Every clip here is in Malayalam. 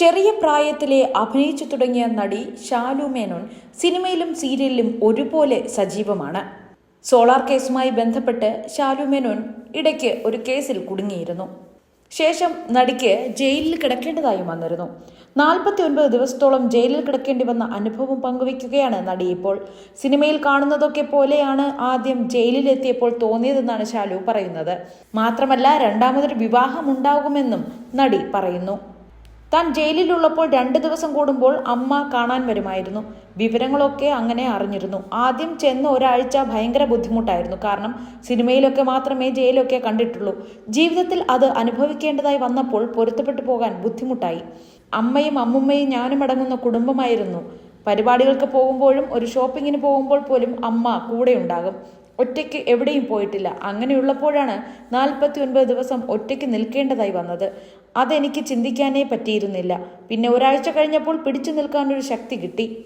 ചെറിയ പ്രായത്തിലെ അഭിനയിച്ചു തുടങ്ങിയ നടി ഷാലു മേനോൻ സിനിമയിലും സീരിയലിലും ഒരുപോലെ സജീവമാണ്. സോളാർ കേസുമായി ബന്ധപ്പെട്ട് ഷാലു മേനോൻ ഇടയ്ക്ക് ഒരു കേസിൽ കുടുങ്ങിയിരുന്നു. ശേഷം നടിക്ക് ജയിലിൽ കിടക്കേണ്ടതായും വന്നിരുന്നു. നാൽപ്പത്തി ഒൻപത് ദിവസത്തോളം ജയിലിൽ കിടക്കേണ്ടി വന്ന അനുഭവം പങ്കുവയ്ക്കുകയാണ് നടി ഇപ്പോൾ. സിനിമയിൽ കാണുന്നതൊക്കെ പോലെയാണ് ആദ്യം ജയിലിലെത്തിയപ്പോൾ തോന്നിയതെന്നാണ് ഷാലു പറയുന്നത്. മാത്രമല്ല രണ്ടാമതൊരു വിവാഹമുണ്ടാകുമെന്നും നടി പറയുന്നു. താൻ ജയിലിലുള്ളപ്പോൾ രണ്ട് ദിവസം കൂടുമ്പോൾ അമ്മ കാണാൻ വരുമായിരുന്നു. വിവരങ്ങളൊക്കെ അങ്ങനെ അറിഞ്ഞിരുന്നു. ആദ്യം ചെന്ന് ഒരാഴ്ച ഭയങ്കര ബുദ്ധിമുട്ടായിരുന്നു. കാരണം സിനിമയിലൊക്കെ മാത്രമേ ജയിലൊക്കെ കണ്ടിട്ടുള്ളൂ. ജീവിതത്തിൽ അത് അനുഭവിക്കേണ്ടതായി വന്നപ്പോൾ പൊരുത്തപ്പെട്ടു പോകാൻ ബുദ്ധിമുട്ടായി. അമ്മയും അമ്മുമ്മയും ഞാനും അടങ്ങുന്ന കുടുംബമായിരുന്നു. പരിപാടികൾക്ക് പോകുമ്പോഴും ഒരു ഷോപ്പിങ്ങിന് പോകുമ്പോൾ പോലും അമ്മ കൂടെ ഉണ്ടാകും ഒറ്റയ്ക്ക് എവിടെയും പോയിട്ടില്ല. അങ്ങനെയുള്ളപ്പോഴാണ് നാൽപ്പത്തി ഒൻപത് ദിവസം ഒറ്റയ്ക്ക് നിൽക്കേണ്ടതായി വന്നത്. അതെനിക്ക് ചിന്തിക്കാനേ പറ്റിയിരുന്നില്ല. പിന്നെ ഒരാഴ്ച കഴിഞ്ഞപ്പോൾ പിടിച്ചു നിൽക്കാനൊരു ശക്തി കിട്ടി.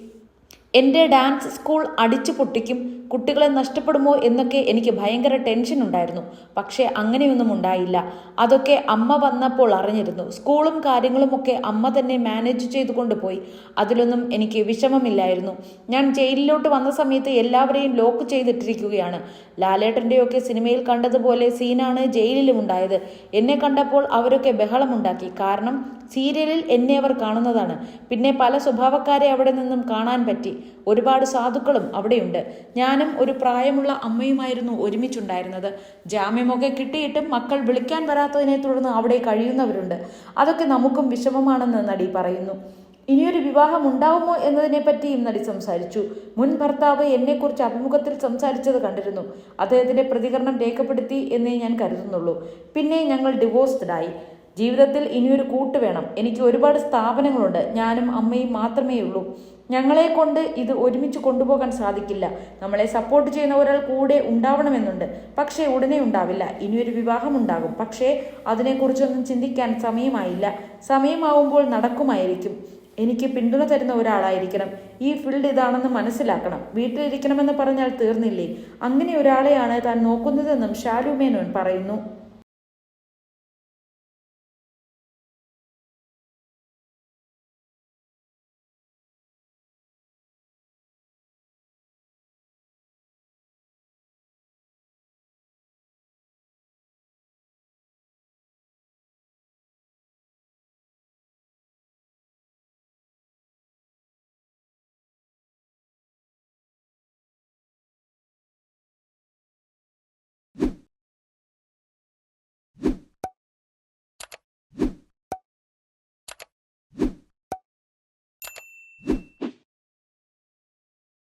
എന്റെ ഡാൻസ് സ്കൂൾ അടിച്ചു പൊട്ടിക്കും. കുട്ടികളെ നഷ്ടപ്പെടുമോ എന്നൊക്കെ എനിക്ക് ഭയങ്കര ടെൻഷൻ ഉണ്ടായിരുന്നു. പക്ഷേ അങ്ങനെയൊന്നും ഉണ്ടായില്ല. അതൊക്കെ അമ്മ വന്നപ്പോൾ അറിഞ്ഞിരുന്നു. സ്കൂളും കാര്യങ്ങളുമൊക്കെ അമ്മ തന്നെ മാനേജ് ചെയ്തുകൊണ്ട് പോയി. അതിലൊന്നും എനിക്ക് വിഷമമില്ലായിരുന്നു. ഞാൻ ജയിലിലോട്ട് വന്ന സമയത്ത് എല്ലാവരെയും ലോക്ക് ചെയ്തിട്ടിരിക്കുകയാണ്. ലാലേട്ടന്റെയൊക്കെ സിനിമയിൽ കണ്ടതുപോലെ സീനാണ് ജയിലിലും ഉണ്ടായത്. എന്നെ കണ്ടപ്പോൾ അവരൊക്കെ ബഹളമുണ്ടാക്കി. കാരണം സീരിയലിൽ എന്നെ അവർ കാണുന്നതാണ്. പിന്നെ പല സ്വഭാവക്കാരെ അവിടെ നിന്നും കാണാൻ പറ്റി. ഒരുപാട് സാധുക്കളും അവിടെയുണ്ട്. ഞാനും ഒരു പ്രായമുള്ള അമ്മയുമായിരുന്നു ഒരുമിച്ചുണ്ടായിരുന്നത്. ജാമ്യമൊക്കെ കിട്ടിയിട്ടും മക്കൾ വിളിക്കാൻ വരാത്തതിനെ തുടർന്ന് അവിടെ കഴിയുന്നവരുണ്ട്. അതൊക്കെ നമുക്കും വിഷമമാണെന്ന് നടി പറയുന്നു. ഇനിയൊരു വിവാഹം ഉണ്ടാവുമോ എന്നതിനെ പറ്റിയും നടി സംസാരിച്ചു. മുൻ ഭർത്താവ് എന്നെക്കുറിച്ച് അഭിമുഖത്തിൽ സംസാരിച്ചത് കണ്ടിരുന്നു. അദ്ദേഹത്തിന്റെ പ്രതികരണം രേഖപ്പെടുത്തി എന്നേ ഞാൻ കരുതുന്നുള്ളൂ. പിന്നെ ഞങ്ങൾ ഡിവോഴ്സ്ഡായി. ജീവിതത്തിൽ ഇനിയൊരു കൂട്ട് വേണം. എനിക്ക് ഒരുപാട് സ്ഥാപനങ്ങളുണ്ട്. ഞാനും അമ്മയും മാത്രമേ ഉള്ളൂ ഞങ്ങളെ കൊണ്ട് ഇത് ഒരുമിച്ച് കൊണ്ടുപോകാൻ സാധിക്കില്ല. നമ്മളെ സപ്പോർട്ട് ചെയ്യുന്ന ഒരാൾ കൂടെ ഉണ്ടാവണമെന്നുണ്ട്. പക്ഷേ ഉടനെ ഉണ്ടാവില്ല. ഇനിയൊരു വിവാഹം ഉണ്ടാകും. പക്ഷേ അതിനെക്കുറിച്ചൊന്നും ചിന്തിക്കാൻ സമയമായില്ല. സമയമാവുമ്പോൾ നടക്കുമായിരിക്കും. എനിക്ക് പിന്തുണ തരുന്ന ഒരാളായിരിക്കണം. ഈ ഫീൽഡ് ഇതാണെന്ന് മനസ്സിലാക്കണം. വീട്ടിലിരിക്കണമെന്ന് പറഞ്ഞാൽ തീർന്നില്ലേ? അങ്ങനെ ഒരാളെയാണ് താൻ നോക്കുന്നതെന്നും ഷാലു മേനോൻ പറയുന്നു.